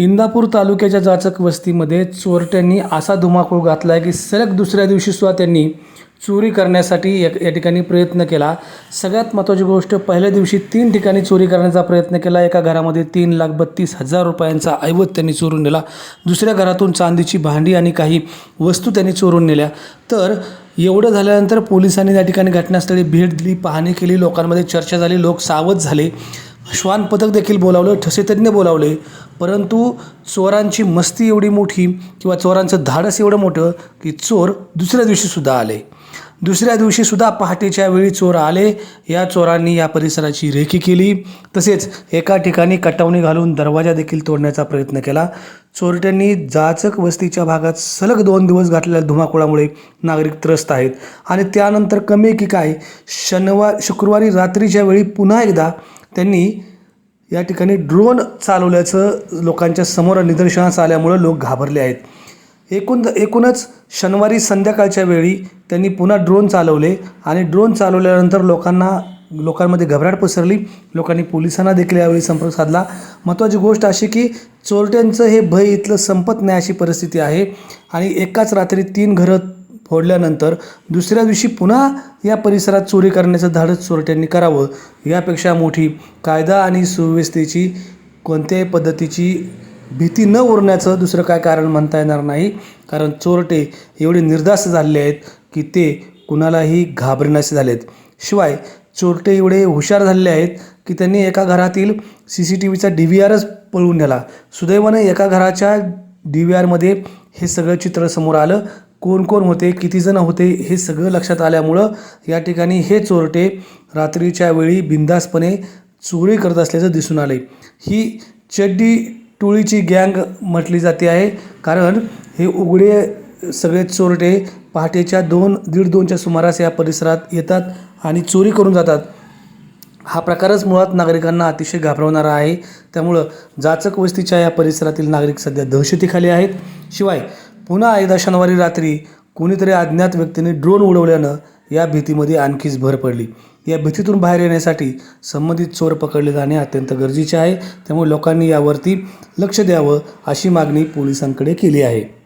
इंदापूर तालुक्याच्या जाचक वस्तीमध्ये चोरट्यांनी असा धुमाकूळ घातला आहे की सलग दुसऱ्या दिवशी सुद्धा त्यांनी चोरी करण्यासाठी या या ठिकाणी प्रयत्न केला. सगळ्यात महत्त्वाची गोष्ट पहिल्या दिवशी तीन ठिकाणी चोरी करण्याचा प्रयत्न केला. एका घरामध्ये तीन लाख बत्तीस हजार रुपयांचा ऐवज त्यांनी चोरून नेला. दुसऱ्या घरातून चांदीची भांडी आणि काही वस्तू त्यांनी चोरून नेल्या. तर एवढं झाल्यानंतर पोलिसांनी त्या ठिकाणी घटनास्थळी भेट दिली पाहणी केली लोकांमध्ये चर्चा झाली लोक सावध झाले. श्वान पथक देखील बोलावलं ठसेतज्ञ बोलावले. परंतु चोरांची मस्ती एवढी मोठी किंवा चोरांचं धाडस एवढं मोठं की चोर दुसऱ्या दिवशीसुद्धा आले. दुसऱ्या दिवशीसुद्धा पहाटेच्या वेळी चोर आले. या चोरांनी या परिसराची रेखी केली. तसेच एका ठिकाणी कटावणी घालून दरवाजा देखील तोडण्याचा प्रयत्न केला. चोरट्यांनी जाचक वस्तीच्या भागात सलग दोन दिवस घातलेल्या धुमाकुळामुळे नागरिक त्रस्त आहेत. आणि त्यानंतर कमी की काय शनिवार शुक्रवारी रात्रीच्या वेळी पुन्हा एकदा त्यांनी या ठिकाणी ड्रोन चालवल्याचं लोकांच्या समोर निदर्शनास आल्यामुळं लोक घाबरले आहेत. एकूण एकूणच शनिवारी संध्याकाळच्या वेळी त्यांनी पुन्हा ड्रोन चालवले आणि ड्रोन चालवल्यानंतर लोकांना लोकांमध्ये घबराट पसरली. लोकांनी पोलिसांना देखील यावेळी संपर्क साधला. महत्त्वाची गोष्ट अशी की चोरट्यांचं हे भय इथलं संपत नाही अशी परिस्थिती आहे. आणि एकाच रात्री तीन घरं फोडल्यानंतर दुसऱ्या दिवशी पुन्हा या परिसरात चोरी करण्याचं धाडस चोरट्यांनी करावं. यापेक्षा मोठी कायदा आणि सुव्यवस्थेची कोणत्याही पद्धतीची भीती न उरण्याचं दुसरं काय कारण म्हणता येणार नाही. कारण चोरटे एवढे निर्धास्त झालेले आहेत. की ते कुणालाही घाबरेनासे झालेत. शिवाय चोरटे एवढे हुशार झालेले आहेत की त्यांनी एका घरातील सी सी टी व्हीचा डी व्ही आरच पळवून नेला. सुदैवाने एका घराच्या डी व्ही आरमध्ये हे सगळं चित्र समोर आलं. कोण कोण होते किती जण होते हे सगळं लक्षात आल्यामुळं या ठिकाणी हे चोरटे रात्रीच्या वेळी बिंदासपणे चोरी करत असल्याचं दिसून आले ही चड्डी टोळीची गँग म्हटली जाते आहे. कारण हे उघडे सगळे चोरटे पहाटेच्या दोन दीड दोनच्या सुमारास या परिसरात येतात आणि चोरी करून जातात. हा प्रकारच मुळात नागरिकांना अतिशय घाबरवणारा आहे. त्यामुळं जाचक वस्तीच्या या परिसरातील नागरिक सध्या दहशतीखाली आहेत. शिवाय पुन्हा एकदा शनिवारी रात्री कोणीतरी अज्ञात व्यक्तीने ड्रोन उडवल्यानं या भीतीमध्ये आणखीच भर पडली. या भीतीतून बाहेर येण्यासाठी संबंधित चोर पकडले जाणे अत्यंत गरजेचे आहे. त्यामुळे लोकांनी यावरती लक्ष द्यावं अशी मागणी पोलिसांकडे केली आहे.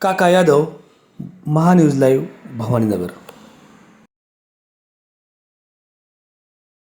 काका यादव മഹാന്യൂസ് ലൈവ് ഭവാനി നഗർ.